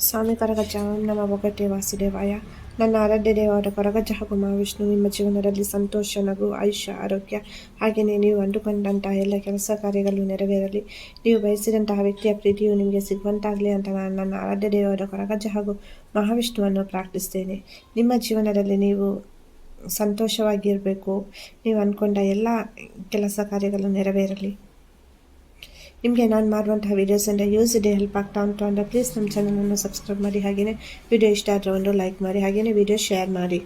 ಸ್ವಾಮಿ ಕರಗಜ ನಮ್ಮ ನಮ ಒಗಟೆ ವಾಸುದೇವಾಯ. ನನ್ನ ಆರಾಧ್ಯ ದೇವರ ಕೊರಗಜ್ಜ ಹಾಗೂ ಮಹಾವಿಷ್ಣು ನಿಮ್ಮ ಜೀವನದಲ್ಲಿ ಸಂತೋಷ, ನಗು, ಆಯುಷ್ಯ, ಆರೋಗ್ಯ, ಹಾಗೆಯೇ ನೀವು ಅಂದುಕೊಂಡಂತಹ ಎಲ್ಲ ಕೆಲಸ ಕಾರ್ಯಗಳು ನೆರವೇರಲಿ. ನೀವು ಬಯಸಿದಂತಹ ವ್ಯಕ್ತಿಯ ಪ್ರೀತಿಯು ನಿಮಗೆ ಸಿಗುವಂತಾಗಲಿ ಅಂತ ನಾನು ನನ್ನ ಆರಾಧ್ಯ ದೇವರ ಕೊರಗಜ್ಜ ಹಾಗೂ ಮಹಾವಿಷ್ಣುವನ್ನು ಪ್ರಾರ್ಥಿಸ್ತೇನೆ ನಿಮ್ಮ ಜೀವನದಲ್ಲಿ ನೀವು ಸಂತೋಷವಾಗಿರಬೇಕು. ನೀವು ಅಂದ್ಕೊಂಡ ಎಲ್ಲ ಕೆಲಸ ಕಾರ್ಯಗಳು ನೆರವೇರಲಿ. ನಿಮಗೆ ನಾನು ಮಾಡುವಂತಹ ವೀಡಿಯೋಸಿಂದ ಯೂಸ್ ಇದೆ ಹೆಲ್ಪ್ ಆಗ್ತಾ ಉಂಟು ಅಂದರೆ ಪ್ಲೀಸ್ ನಮ್ಮ ಚಾನಲನ್ನು ಸಬ್ಸ್ಕ್ರೈಬ್ ಮಾಡಿ. ಹಾಗೆಯೇ ವಿಡಿಯೋ ಇಷ್ಟ ಆದರೆ ಒಂದು ಲೈಕ್ ಮಾಡಿ. ಹಾಗೆಯೇ ವಿಡಿಯೋ ಶೇರ್ ಮಾಡಿ.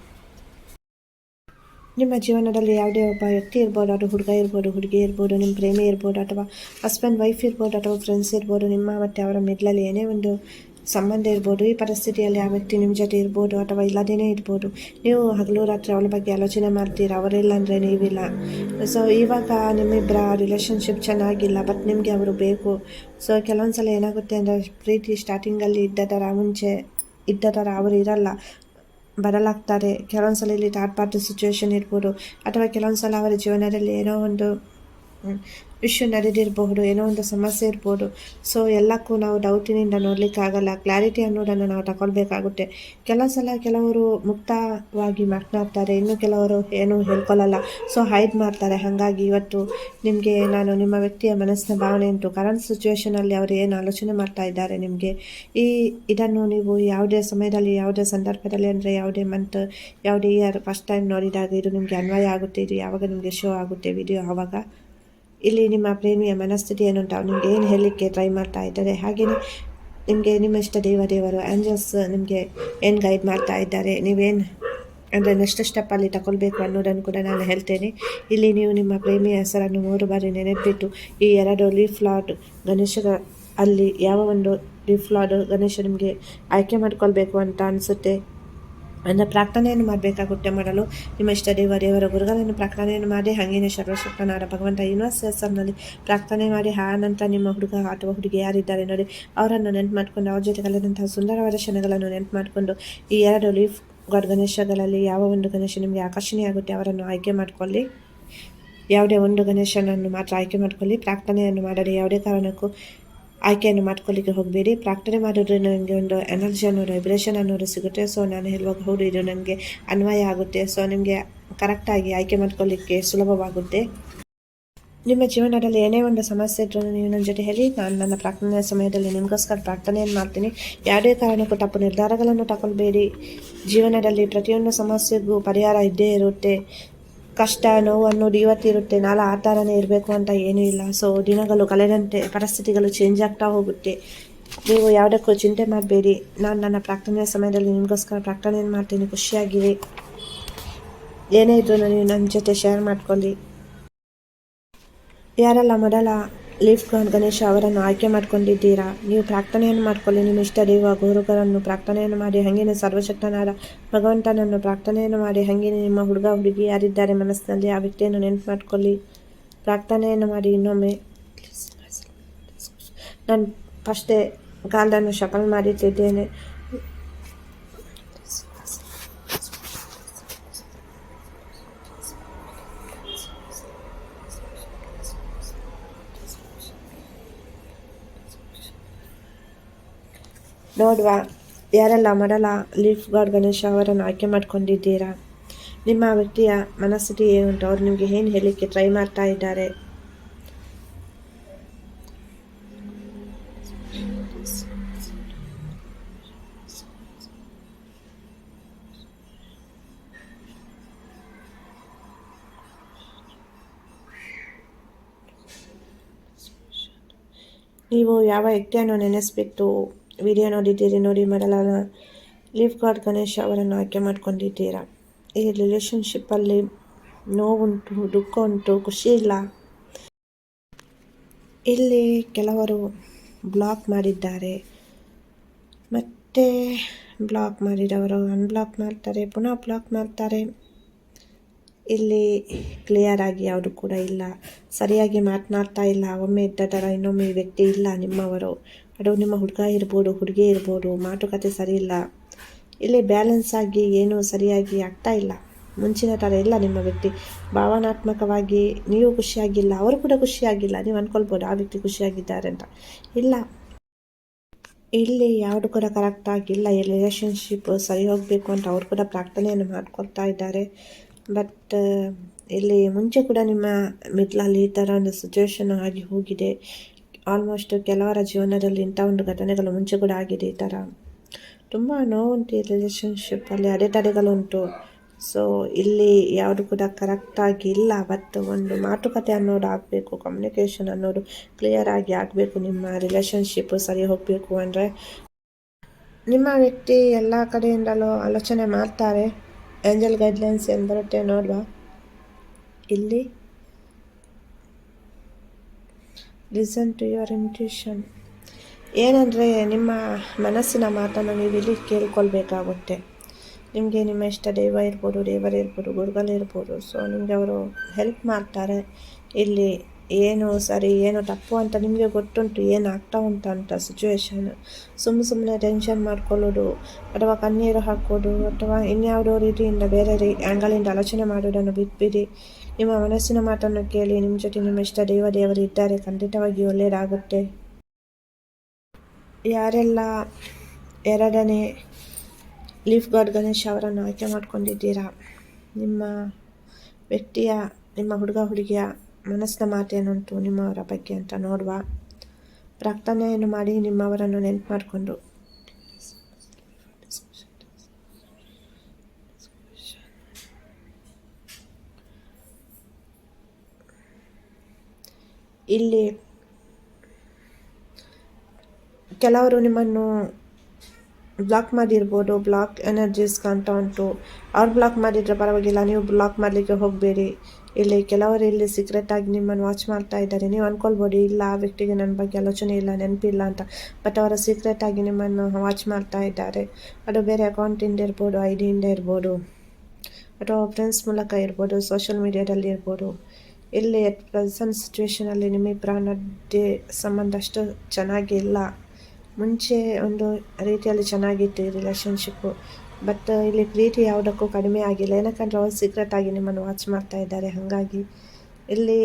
ನಿಮ್ಮ ಜೀವನದಲ್ಲಿ ಯಾವುದೇ ಒಬ್ಬ ವ್ಯಕ್ತಿ ಇರ್ಬೋದು, ಅದು ಹುಡುಗ ಇರ್ಬೋದು, ಹುಡುಗಿ ಇರ್ಬೋದು ನಿಮ್ಮ ಪ್ರೇಮಿ ಇರ್ಬೋದು, ಅಥವಾ ಹಸ್ಬೆಂಡ್ ವೈಫ್ ಇರ್ಬೋದು, ಅಥವಾ ಫ್ರೆಂಡ್ಸ್ ಇರ್ಬೋದು, ನಿಮ್ಮ ಮತ್ತು ಅವರ ಮಿಡ್ಲಲ್ಲಿ ಏನೇ ಒಂದು ಸಂಬಂಧ ಇರ್ಬೋದು ಈ ಪರಿಸ್ಥಿತಿಯಲ್ಲಿ ಆ ವ್ಯಕ್ತಿ ನಿಮ್ಮ ಜೊತೆ ಇರ್ಬೋದು ಅಥವಾ ಇಲ್ಲದೇನೆ ಇರ್ಬೋದು ನೀವು ಹಗಲು ರಾತ್ರಿ ಅವನ ಬಗ್ಗೆ ಆಲೋಚನೆ ಮಾಡ್ತೀರಾ ಅವರಿಲ್ಲ ಅಂದರೆ ನೀವಿಲ್ಲ ಸೊ ಇವಾಗ ನಿಮ್ಮಿಬ್ಬರ ರಿಲೇಷನ್ಶಿಪ್ ಚೆನ್ನಾಗಿಲ್ಲ ಬಟ್ ನಿಮಗೆ ಅವರು ಬೇಕು ಸೊ ಕೆಲವೊಂದು ಸಲ ಏನಾಗುತ್ತೆ ಅಂದರೆ ಪ್ರೀತಿ ಸ್ಟಾರ್ಟಿಂಗಲ್ಲಿ ಇದ್ದ ಥರ ಮುಂಚೆ ಇದ್ದ ಥರ ಅವರು ಇರಲ್ಲ ಬರಲಾಗ್ತಾರೆ ಕೆಲವೊಂದು ಸಲ ಇಲ್ಲಿ ಥರ್ಡ್ ಪಾರ್ಟಿ ಸಿಚುವೇಶನ್ ಇರ್ಬೋದು ಅಥವಾ ಕೆಲವೊಂದು ಸಲ ಅವರ ಜೀವನದಲ್ಲಿ ಏನೋ ಒಂದು ಇಶ್ಯೂ ನಡೆದಿರಬಹುದು, ಏನೋ ಒಂದು ಸಮಸ್ಯೆ ಇರ್ಬೋದು. ಸೊ ಎಲ್ಲಕ್ಕೂ ನಾವು ಡೌಟಿನಿಂದ ನೋಡಲಿಕ್ಕಾಗಲ್ಲ ಕ್ಲಾರಿಟಿ ಅನ್ನೋದನ್ನು ನಾವು ತಗೊಳ್ಬೇಕಾಗುತ್ತೆ ಕೆಲವು ಸಲ ಕೆಲವರು ಮುಕ್ತವಾಗಿ ಮಾತನಾಡ್ತಾರೆ, ಇನ್ನು ಕೆಲವರು ಏನೂ ಹೇಳ್ಕೊಳ್ಳಲ್ಲ. ಸೊ ಹೈಡ್ ಮಾಡ್ತಾರೆ. ಹಾಗಾಗಿ ಇವತ್ತು ನಿಮಗೆ ನಾನು ನಿಮ್ಮ ವ್ಯಕ್ತಿಯ ಮನಸ್ಸಿನ ಭಾವನೆ ಉಂಟು. ಕರೆಂಟ್ ಸಿಚುವೇಷನಲ್ಲಿ ಅವರು ಏನು ಆಲೋಚನೆ ಮಾಡ್ತಾ ಇದ್ದಾರೆ ನಿಮಗೆ? ಈ ಇದನ್ನು ನೀವು ಯಾವುದೇ ಸಮಯದಲ್ಲಿ, ಯಾವುದೇ ಸಂದರ್ಭದಲ್ಲಿ ಅಂದರೆ ಯಾವುದೇ ಮಂತ್ ಯಾವುದೇ ಇಯರ್ ಫಸ್ಟ್ ಟೈಮ್ ನೋಡಿದಾಗ ಇದು ನಿಮಗೆ ಅನ್ವಯ ಆಗುತ್ತೆ, ಇದು ಯಾವಾಗ ನಿಮಗೆ ಶೋ ಆಗುತ್ತೆ ವಿಡಿಯೋ ಆವಾಗ? ಇಲ್ಲಿ ನಿಮ್ಮ ಪ್ರೇಮಿಯ ಮನಸ್ಥಿತಿ ಏನು ಉಂಟು ನಿಮಗೆ ಏನು ಹೇಳಲಿಕ್ಕೆ ಟ್ರೈ ಮಾಡ್ತಾ ಇದ್ದಾರೆ ಹಾಗೆಯೇ ನಿಮಗೆ ನಿಮ್ಮ ಇಷ್ಟ ದೇವ ದೇವರು ಆ್ಯಂಜಲ್ಸ್ ನಿಮಗೆ ಏನು ಗೈಡ್ ಮಾಡ್ತಾ ಇದ್ದಾರೆ, ನೀವೇನು ಅಂದರೆ ನೆಕ್ಸ್ಟ್ ಸ್ಟೆಪ್ಪಲ್ಲಿ ತಗೊಳ್ಬೇಕು ಅನ್ನೋದನ್ನು ಕೂಡ ನಾನು ಹೇಳ್ತೇನೆ. ಇಲ್ಲಿ ನೀವು ನಿಮ್ಮ ಪ್ರೇಮಿಯ ಹೆಸರನ್ನು ಮೂರು ಬಾರಿ ನೆನಪಿಟ್ಟು, ಈ ಎರಡು ಲೀಫ್ ಲಾಡ್ ಗಣೇಶ ಅಲ್ಲಿ ಯಾವ ಒಂದು ಲೀಫ್ ಲಾಡ್ ಗಣೇಶ ನಿಮಗೆ ಆಯ್ಕೆ ಮಾಡ್ಕೊಳ್ಬೇಕು ಅಂತ ಅನಿಸುತ್ತೆ. ಅಂದರೆ ಪ್ರಾರ್ಥನೆಯನ್ನು ಮಾಡಬೇಕಾಗುತ್ತೆ ಮಾಡಲು? ನಿಮ್ಮ ಇಷ್ಟ ದೇವ, ದೇವರ ಗುರುಗಳನ್ನು ಪ್ರಾರ್ಥನೆಯನ್ನು ಮಾಡಿ, ಹಾಗೇನೆ ಸರ್ವಶಕ್ತನಾದ ಭಗವಂತ ಯೂನಿವರ್ಸರ್ನಲ್ಲಿ ಪ್ರಾರ್ಥನೆ ಮಾಡಿ, ಆ ನಂತರ ನಿಮ್ಮ ಹುಡುಗ ಅಥವಾ ಹುಡುಗಿ ಯಾರಿದ್ದಾರೆ ನೋಡಿ. ಅವರನ್ನು ನೆನ್ಪು ಮಾಡಿಕೊಂಡು ಅವ್ರ ಜೊತೆ ಕಳೆದಂತಹ ಸುಂದರವಾದ ಕ್ಷಣಗಳನ್ನು ನೆನ್ಪು ಮಾಡಿಕೊಂಡು ಈ ಎರಡು ಲೀಫ್ ಗಾಡ್ ಗಣೇಶಗಳಲ್ಲಿ ಯಾವ ಒಂದು ಗಣೇಶ ನಿಮಗೆ ಆಕರ್ಷಣೆಯಾಗುತ್ತೆ ಅವರನ್ನು ಆಯ್ಕೆ ಮಾಡಿಕೊಳ್ಳಿ. ಯಾವುದೇ ಒಂದು ಗಣೇಶನನ್ನು ಮಾತ್ರ ಆಯ್ಕೆ ಮಾಡಿಕೊಳ್ಳಿ. ಪ್ರಾರ್ಥನೆಯನ್ನು ಮಾಡದೆ ಯಾವುದೇ ಕಾರಣಕ್ಕೂ ಆಯ್ಕೆಯನ್ನು ಮಾಡ್ಕೊಳ್ಳಿಕ್ಕೆ ಹೋಗಬೇಡಿ. ಪ್ರಾರ್ಥನೆ ಮಾಡೋದ್ರಿಂದ ನನಗೆ ಒಂದು ಎನರ್ಜಿ ಅನ್ನೋ ವೈಬ್ರೇಷನ್ ಅನ್ನೋದು ಸಿಗುತ್ತೆ. ಸೊ ನಾನು ಹೇಳುವಾಗ ಹೌದು, ಇದು ನನಗೆ ಅನ್ವಯ ಆಗುತ್ತೆ. ಸೊ ನಿಮಗೆ ಕರೆಕ್ಟಾಗಿ ಆಯ್ಕೆ ಮಾಡ್ಕೊಳ್ಳಿಕ್ಕೆ ಸುಲಭವಾಗುತ್ತೆ. ನಿಮ್ಮ ಜೀವನದಲ್ಲಿ ಏನೇ ಒಂದು ಸಮಸ್ಯೆ ಇದ್ರೂ ನೀವು ನನ್ನ ಜೊತೆ ಹೇಳಿ. ನಾನು ನನ್ನ ಪ್ರಾರ್ಥನೆಯ ಸಮಯದಲ್ಲಿ ನಿಮಗೋಸ್ಕರ ಪ್ರಾರ್ಥನೆಯನ್ನು ಮಾಡ್ತೀನಿ. ಯಾವುದೇ ಕಾರಣಕ್ಕೂ ತಪ್ಪು ನಿರ್ಧಾರಗಳನ್ನು ತಗೊಳ್ಬೇಡಿ. ಜೀವನದಲ್ಲಿ ಪ್ರತಿಯೊಂದು ಸಮಸ್ಯೆಗೂ ಪರಿಹಾರ ಇದ್ದೇ ಇರುತ್ತೆ. ಕಷ್ಟ ನೋವು ಅನ್ನೋದು ಇವತ್ತಿರುತ್ತೆ ನಾಳೆ ಆ ಥರನೇ ಇರಬೇಕು ಅಂತ ಏನೂ ಇಲ್ಲ. ಸೊ ದಿನಗಳು ಕಳೆದಂತೆ ಪರಿಸ್ಥಿತಿಗಳು ಚೇಂಜ್ ಆಗ್ತಾ ಹೋಗುತ್ತೆ. ನೀವು ಯಾವುದಕ್ಕೂ ಚಿಂತೆ ಮಾಡಬೇಡಿ. ನಾನು ನನ್ನ ಪ್ರಾರ್ಥನೆಯ ಸಮಯದಲ್ಲಿ ನಿಮಗೋಸ್ಕರ ಪ್ರಾರ್ಥನೆಯನ್ನು ಮಾಡ್ತೀನಿ. ಖುಷಿಯಾಗಿರಿ. ಏನೇ ಇದ್ರೂ ನೀವು ನನ್ನ ಜೊತೆ ಶೇರ್ ಮಾಡ್ಕೊಳ್ಳಿ. ಯಾರೆಲ್ಲ ಮೊದಲ ಲೀಫ್ ಗಣೇಶ ಅವರನ್ನು ಆಯ್ಕೆ ಮಾಡ್ಕೊಂಡಿದ್ದೀರಾ? ನೀವು ಪ್ರಾರ್ಥನೆಯನ್ನು ಮಾಡ್ಕೊಳ್ಳಿ. ನಿಮ್ಮ ಇಷ್ಟ ದೇವ ಗುರುಗಳನ್ನು ಪ್ರಾರ್ಥನೆಯನ್ನು ಮಾಡಿ, ಹಾಗೇನೆ ಸರ್ವಶಕ್ತನಾದ ಭಗವಂತನನ್ನು ಪ್ರಾರ್ಥನೆಯನ್ನು ಮಾಡಿ, ಹಾಗೇನೆ ನಿಮ್ಮ ಹುಡುಗ ಹುಡುಗಿ ಯಾರಿದ್ದಾರೆ ಮನಸ್ಸಿನಲ್ಲಿ ಆ ವ್ಯಕ್ತಿಯನ್ನು ನೆನಪು ಮಾಡಿಕೊಳ್ಳಿ. ಪ್ರಾರ್ಥನೆಯನ್ನು ಮಾಡಿ. ಇನ್ನೊಮ್ಮೆ ನಾನು ಫಸ್ಟೇ ಕಾಲನ್ನು ಶಫಲ್ ಮಾಡಿಟ್ಟಿದ್ದೇನೆ. ನೋಡುವ ಯಾರೆಲ್ಲ ಮೊದಲ ಲೀಫ್ ಗಾರ್ಡ್ ಗಣೇಶ ಅವರನ್ನು ಆಯ್ಕೆ ಮಾಡ್ಕೊಂಡಿದ್ದೀರಾ? ನಿಮ್ಮ ವ್ಯಕ್ತಿಯ ಮನಸ್ಥಿತಿ ಏನುಂಟು ಅವರು ನಿಮಗೆ ಏನು ಹೇಳಲಿಕ್ಕೆ ಟ್ರೈ ಮಾಡ್ತಾ ಇದ್ದಾರೆ? ನೀವು ಯಾವ ವ್ಯಕ್ತಿಯನ್ನು ನೆನೆಸ್ಬಿಟ್ಟು ವಿಡಿಯೋ ನೋಡಿದ್ದೀರಿ, ನೋಡಿ ಮಾಡಲಾದ ಲೀಫ್ ಗಾರ್ಡ್ ಗಣೇಶ್ ಅವರನ್ನು ಆಯ್ಕೆ ಮಾಡ್ಕೊಂಡಿದ್ದೀರಾ? ಈ ರಿಲೇಷನ್ಶಿಪ್ಪಲ್ಲಿ ನೋವುಂಟು ದುಃಖ ಉಂಟು ಖುಷಿ ಇಲ್ಲ? ಇಲ್ಲಿ ಕೆಲವರು ಬ್ಲಾಕ್ ಮಾಡಿದ್ದಾರೆ. ಮತ್ತೆ ಬ್ಲಾಕ್ ಮಾಡಿದವರು ಅನ್ಬ್ಲಾಕ್ ಮಾಡ್ತಾರೆ, ಪುನಃ ಬ್ಲಾಕ್ ಮಾಡ್ತಾರೆ. ಇಲ್ಲಿ ಕ್ಲಿಯರ್ ಆಗಿ ಯಾವುದು ಕೂಡ ಇಲ್ಲ. ಸರಿಯಾಗಿ ಮಾತನಾಡ್ತಾ ಇಲ್ಲ. ಒಮ್ಮೆ ಇದ್ದ ಥರ ಇನ್ನೊಮ್ಮೆ ವ್ಯಕ್ತಿ ಇಲ್ಲ ನಿಮ್ಮವರು. ಅದು ನಿಮ್ಮ ಹುಡುಗ ಇರ್ಬೋದು, ಹುಡುಗಿ ಇರ್ಬೋದು, ಮಾತುಕತೆ ಸರಿ ಇಲ್ಲ ಇಲ್ಲಿ ಬ್ಯಾಲೆನ್ಸ್ ಆಗಿ ಏನೂ ಸರಿಯಾಗಿ ಆಗ್ತಾ ಇಲ್ಲ. ಮುಂಚಿನ ಥರ ಇಲ್ಲ ನಿಮ್ಮ ವ್ಯಕ್ತಿ. ಭಾವನಾತ್ಮಕವಾಗಿ ನೀವು ಖುಷಿಯಾಗಿಲ್ಲ, ಅವರು ಕೂಡ ಖುಷಿಯಾಗಿಲ್ಲ. ನೀವು ಅಂದ್ಕೊಳ್ಬೋದು ಆ ವ್ಯಕ್ತಿ ಖುಷಿಯಾಗಿದ್ದಾರೆ ಅಂತ. ಇಲ್ಲ. ಇಲ್ಲಿ ಯಾವುದು ಕೂಡ ಕರೆಕ್ಟ್ ಆಗಿಲ್ಲ ಈ ರಿಲೇಷನ್ಶಿಪ್ ಸರಿ ಹೋಗಬೇಕು ಅಂತ ಅವರು ಕೂಡ ಪ್ರಾರ್ಥನೆಯನ್ನು ಮಾಡ್ಕೊಳ್ತಾ ಇದ್ದಾರೆ. ಬಟ್ ಇಲ್ಲಿ ಮುಂಚೆ ಕೂಡ ನಿಮ್ಮ ಮಿಡ್ಲಲ್ಲಿ ಈ ಥರ ಒಂದು ಸಿಚುವೇಶನ್ ಆಗಿ ಹೋಗಿದೆ. ಆಲ್ಮೋಸ್ಟ್ ಕೆಲವರ ಜೀವನದಲ್ಲಿ ಇಂಥ ಒಂದು ಘಟನೆಗಳು ಮುಂಚೆ ಕೂಡ ಆಗಿದೆ ಈ ಥರ. ತುಂಬ ನೋವುಂಟು ಈ ರಿಲೇಷನ್ಶಿಪ್ಪಲ್ಲಿ ಅಡೆತಡೆಗಳುಂಟು ಸೊ ಇಲ್ಲಿ ಯಾವುದು ಕೂಡ ಕರೆಕ್ಟಾಗಿ ಇಲ್ಲ ಬಟ್ ಒಂದು ಮಾತುಕತೆ ಅನ್ನೋದು ಆಗಬೇಕು ಕಮ್ಯುನಿಕೇಷನ್ ಅನ್ನೋದು ಕ್ಲಿಯರ್ ಆಗಿ ಆಗಬೇಕು, ನಿಮ್ಮ ರಿಲೇಷನ್ಶಿಪ್ ಸರಿ ಹೋಗಬೇಕು ಅಂದರೆ. ನಿಮ್ಮ ವ್ಯಕ್ತಿ ಎಲ್ಲ ಕಡೆಯಿಂದಲೂ ಆಲೋಚನೆ ಮಾಡ್ತಾರೆ ಏಂಜಲ್ ಗೈಡ್ಲೈನ್ಸ್ ಏನು ಬರುತ್ತೆ ನೋಡುವ. ಇಲ್ಲಿ ಲಿಸನ್ ಟು ಯುವರ್ ಇಂಟ್ಯೂಷನ್ ಏನಂದರೆ ನಿಮ್ಮ ಮನಸ್ಸಿನ ಮಾತನ್ನು ನೀವು ಇಲ್ಲಿ ಕೇಳ್ಕೊಳ್ಬೇಕಾಗುತ್ತೆ. ನಿಮಗೆ ನಿಮ್ಮ ಇಷ್ಟ ದೈವ ಇರ್ಬೋದು, ದೇವರು ಇರ್ಬೋದು, ಗುರುಗಳು ಇರ್ಬೋದು. ಸೊ ನಿಮಗೆ ಅವರು ಹೆಲ್ಪ್ ಮಾಡ್ತಾರೆ. ಇಲ್ಲಿ ಏನು ಸರಿ, ಏನು ತಪ್ಪು ಅಂತ ನಿಮಗೆ ಗೊತ್ತುಂಟು, ಏನು ಆಗ್ತಾ ಉಂಟು ಅಂತ ಸಿಚುವೇಶನ್ ಸುಮ್ಮ ಸುಮ್ಮನೆ ಟೆನ್ಷನ್ ಮಾಡ್ಕೊಳ್ಳೋದು, ಅಥವಾ ಕಣ್ಣೀರು ಹಾಕೋದು, ಅಥವಾ ಇನ್ಯಾವುದೋ ರೀತಿಯಿಂದ ಬೇರೆ ರೀ ಆ್ಯಂಗಲಿಂದ ಆಲೋಚನೆ ಮಾಡೋದನ್ನು ಬಿಟ್ಬಿಡಿ. ನಿಮ್ಮ ಮನಸ್ಸಿನ ಮಾತನ್ನು ಕೇಳಿ ನಿಮ್ಮ ಜೊತೆ ನಿಮ್ಮ ಇಷ್ಟ ದೈವ ದೇವರು ಇದ್ದಾರೆ, ಖಂಡಿತವಾಗಿ ಒಳ್ಳೆಯದಾಗುತ್ತೆ. ಯಾರೆಲ್ಲ ಎರಡನೇ ಲೀಫ್ ಗಾರ್ಡ್ ಗಣೇಶ್ ಅವರನ್ನು ಆಯ್ಕೆ ಮಾಡ್ಕೊಂಡಿದ್ದೀರಾ? ನಿಮ್ಮ ವ್ಯಕ್ತಿಯ, ನಿಮ್ಮ ಹುಡುಗ ಹುಡುಗಿಯ ಮನಸ್ಸಿನ ಮಾತೇನುಂಟು ನಿಮ್ಮವರ ಬಗ್ಗೆ ಅಂತ ನೋಡುವ. ಪ್ರಾರ್ಥನೆಯನ್ನು ಮಾಡಿ ನಿಮ್ಮವರನ್ನು ನೆನ್ಪು ಮಾಡಿಕೊಂಡು. ಇಲ್ಲಿ ಕೆಲವರು ನಿಮ್ಮನ್ನು ಬ್ಲಾಕ್ ಮಾಡಿರ್ಬೋದು ಬ್ಲಾಕ್ ಎನರ್ಜೀಸ್ ಕಾಣ್ತಾ ಉಂಟು. ಅವ್ರು ಬ್ಲಾಕ್ ಮಾಡಿದರೆ ಪರವಾಗಿಲ್ಲ, ನೀವು ಬ್ಲಾಕ್ ಮಾಡಲಿಕ್ಕೆ ಹೋಗಬೇಡಿ. ಇಲ್ಲಿ ಕೆಲವರು ಇಲ್ಲಿ ಸೀಕ್ರೆಟ್ ಆಗಿ ನಿಮ್ಮನ್ನು ವಾಚ್ ಮಾಡ್ತಾ ಇದ್ದಾರೆ. ನೀವು ಅಂದ್ಕೊಳ್ಬೋದು ಇಲ್ಲ, ಆ ವ್ಯಕ್ತಿಗೆ ನನ್ನ ಬಗ್ಗೆ ಆಲೋಚನೆ ಇಲ್ಲ, ನೆನಪಿಲ್ಲ ಅಂತ. ಬಟ್ ಅವರ ಆಗಿ ನಿಮ್ಮನ್ನು ವಾಚ್ ಮಾಡ್ತಾ ಇದ್ದಾರೆ. ಅದು ಬೇರೆ ಅಕೌಂಟಿಂದ ಇರ್ಬೋದು ಐ ಡಿಯಿಂದ ಇರ್ಬೋದು. ಅಥವಾ ಫ್ರೆಂಡ್ಸ್ ಮೂಲಕ ಇರ್ಬೋದು ಸೋಷಿಯಲ್ ಮೀಡಿಯಾದಲ್ಲಿ ಇರ್ಬೋದು ಇಲ್ಲಿ ಎಟ್ ಪ್ರೆಸೆಂಟ್ ಸಿಚುವೇಷನಲ್ಲಿ ನಿಮ್ಮಿಬ್ಬರ ನಡುವೆ ಸಂಬಂಧ ಅಷ್ಟು ಚೆನ್ನಾಗಿಲ್ಲ ಮುಂಚೆ ಒಂದು ರೀತಿಯಲ್ಲಿ ಚೆನ್ನಾಗಿತ್ತು ಈ ರಿಲೇಷನ್ಶಿಪ್ಪು ಬಟ್ ಇಲ್ಲಿ ಪ್ರೀತಿ ಯಾವುದಕ್ಕೂ ಕಡಿಮೆ ಆಗಿಲ್ಲ. ಏನಕ್ಕಂದ್ರೆ ಅವ್ರು ಸೀಕ್ರೆಟಾಗಿ ನಿಮ್ಮನ್ನು ವಾಚ್ ಮಾಡ್ತಾ ಇದ್ದಾರೆ. ಹಾಗಾಗಿ ಇಲ್ಲಿ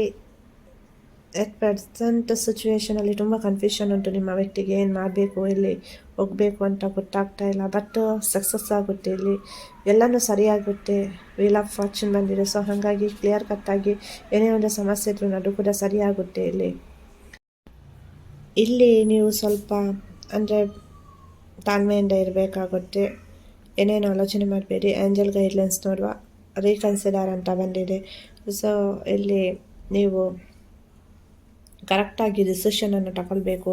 ಎಟ್ ಪ್ರೆಸೆಂಟ್ ಸಿಚುವೇಷನಲ್ಲಿ ತುಂಬ ಕನ್ಫ್ಯೂಷನ್ ಉಂಟು. ನಿಮ್ಮ ವ್ಯಕ್ತಿಗೆ ಏನು ಮಾಡಬೇಕು ಇಲ್ಲಿ ಹೋಗಬೇಕು ಅಂತ ಗೊತ್ತಾಗ್ತಾ ಇಲ್ಲ. ಬಟ್ ಸಕ್ಸಸ್ ಆಗುತ್ತೆ ಇಲ್ಲಿ. ಎಲ್ಲನೂ ಸರಿಯಾಗುತ್ತೆ. ವೀಲ್ ಆಫ್ ಫಾರ್ಚೂನ್ ಬಂದಿದೆ. ಸೊ ಹಾಗಾಗಿ ಕ್ಲಿಯರ್ ಕಟ್ಟಾಗಿ ಏನೇ ಒಂದು ಸಮಸ್ಯೆ ಇದ್ರೂ ಅದು ಕೂಡ ಸರಿಯಾಗುತ್ತೆ ಇಲ್ಲಿ. ಇಲ್ಲಿ ನೀವು ಸ್ವಲ್ಪ, ಅಂದರೆ ತಾಳ್ಮೆಯಿಂದ ಇರಬೇಕಾಗುತ್ತೆ. ಏನೇನು ಆಲೋಚನೆ ಮಾಡಬೇಡಿ. ಆ್ಯಂಜಲ್ ಗೈಡ್ಲೈನ್ಸ್ ನೋಡುವ. ರೀಕನ್ಸಿಡರ್ ಅಂತ ಬಂದಿದೆ. ಸೊ ಇಲ್ಲಿ ನೀವು ಕರೆಕ್ಟಾಗಿ ಡಿಸಿಷನನ್ನು ತಗೊಳ್ಬೇಕು.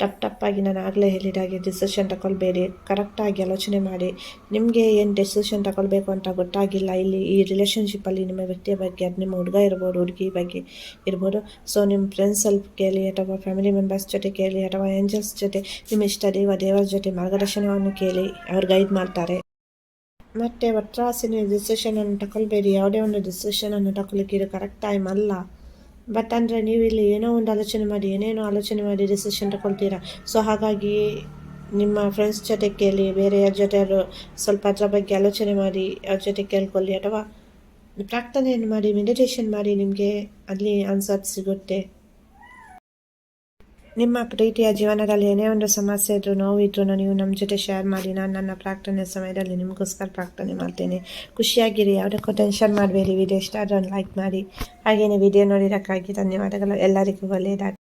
ಟಪ್ ಟಪ್ಪಾಗಿ ನಾನು ಆಗಲೇ ಹೇಳಿದಾಗೆ ಡಿಸಿಷನ್ ತಗೊಳ್ಬೇಡಿ. ಕರೆಕ್ಟಾಗಿ ಆಲೋಚನೆ ಮಾಡಿ. ನಿಮಗೆ ಏನು ಡಿಸಿಷನ್ ತಗೊಳ್ಬೇಕು ಅಂತ ಗೊತ್ತಾಗಿಲ್ಲ. ಇಲ್ಲಿ ಈ ರಿಲೇಷನ್ಶಿಪ್ಪಲ್ಲಿ ನಿಮ್ಮ ವ್ಯಕ್ತಿಯ ಬಗ್ಗೆ ಅದು ನಿಮ್ಮ ಹುಡುಗ ಇರ್ಬೋದು, ಹುಡುಗಿ ಬಗ್ಗೆ ಇರ್ಬೋದು. ಸೊ ನಿಮ್ಮ ಫ್ರೆಂಡ್ಸ್ ಹೆಲ್ಪ್ ಕೇಳಿ ಅಥವಾ ಫ್ಯಾಮಿಲಿ ಮೆಂಬರ್ಸ್ ಜೊತೆ ಕೇಳಿ ಅಥವಾ ಏಂಜಲ್ಸ್ ಜೊತೆ, ನಿಮ್ಮ ಇಷ್ಟ ದೇವ ದೇವರ ಜೊತೆ ಮಾರ್ಗದರ್ಶನವನ್ನು ಕೇಳಿ ಅವ್ರು ಗೈಡ್ ಮಾಡ್ತಾರೆ. ಮತ್ತು ಒಟ್ರಾಸಿ ನೀವು ಡಿಸಿಷನನ್ನು ತಗೊಳ್ಬೇಡಿ. ಯಾವುದೇ ಒಂದು ಡಿಸಿಷನನ್ನು ತಗೊಳ್ಳಿಕ್ಕೆ ಇದು ಕರೆಕ್ಟ್ ಟೈಮ್ ಅಲ್ಲ. ಬಟ್ ಅಂದರೆ ನೀವು ಇಲ್ಲಿ ಏನೋ ಒಂದು ಆಲೋಚನೆ ಮಾಡಿ, ಏನೇನೋ ಆಲೋಚನೆ ಮಾಡಿ ಡಿಸಿಷನ್ ತಗೊಳ್ತೀರಾ ಸೊ ಹಾಗಾಗಿ ನಿಮ್ಮ ಫ್ರೆಂಡ್ಸ್ ಜೊತೆ ಕೇಳಿ, ಬೇರೆ ಯಾರ ಜೊತೆ ಸ್ವಲ್ಪ ಅದರ ಬಗ್ಗೆ ಆಲೋಚನೆ ಮಾಡಿ, ಅವ್ರ ಜೊತೆ ಕೇಳ್ಕೊಳ್ಳಿ ಅಥವಾ ಪ್ರಾರ್ಥನೆಯನ್ನು ಮಾಡಿ ಮೆಡಿಟೇಷನ್ ಮಾಡಿ ನಿಮಗೆ ಅಲ್ಲಿ ಆನ್ಸರ್ ಸಿಗುತ್ತೆ. ನಿಮ್ಮ ಪ್ರೀತಿಯ ಜೀವನದಲ್ಲಿ ಏನೇ ಒಂದು ಸಮಸ್ಯೆ ಇದ್ದರೂ ನೋವಿದ್ರೂ ನೀವು ನಮ್ಮ ಜೊತೆ ಶೇರ್ ಮಾಡಿ. ನಾನು ನನ್ನ ಪ್ರಾರ್ಥನೆ ಸಮಯದಲ್ಲಿ ನಿಮಗೋಸ್ಕರ ಪ್ರಾರ್ಥನೆ ಮಾಡ್ತೇನೆ. ಖುಷಿಯಾಗಿರಿ, ಯಾವುದಕ್ಕೂ ಟೆನ್ಷನ್ ಮಾಡಬೇಡಿ. ವಿಡಿಯೋ ಇಷ್ಟ ಲೈಕ್ ಮಾಡಿ. ಹಾಗೆಯೇ ವಿಡಿಯೋ ನೋಡಿರೋಕ್ಕಾಗಿ ಧನ್ಯವಾದಗಳು. ಎಲ್ಲರಿಗೂ ಒಳ್ಳೆಯದಾಗಿ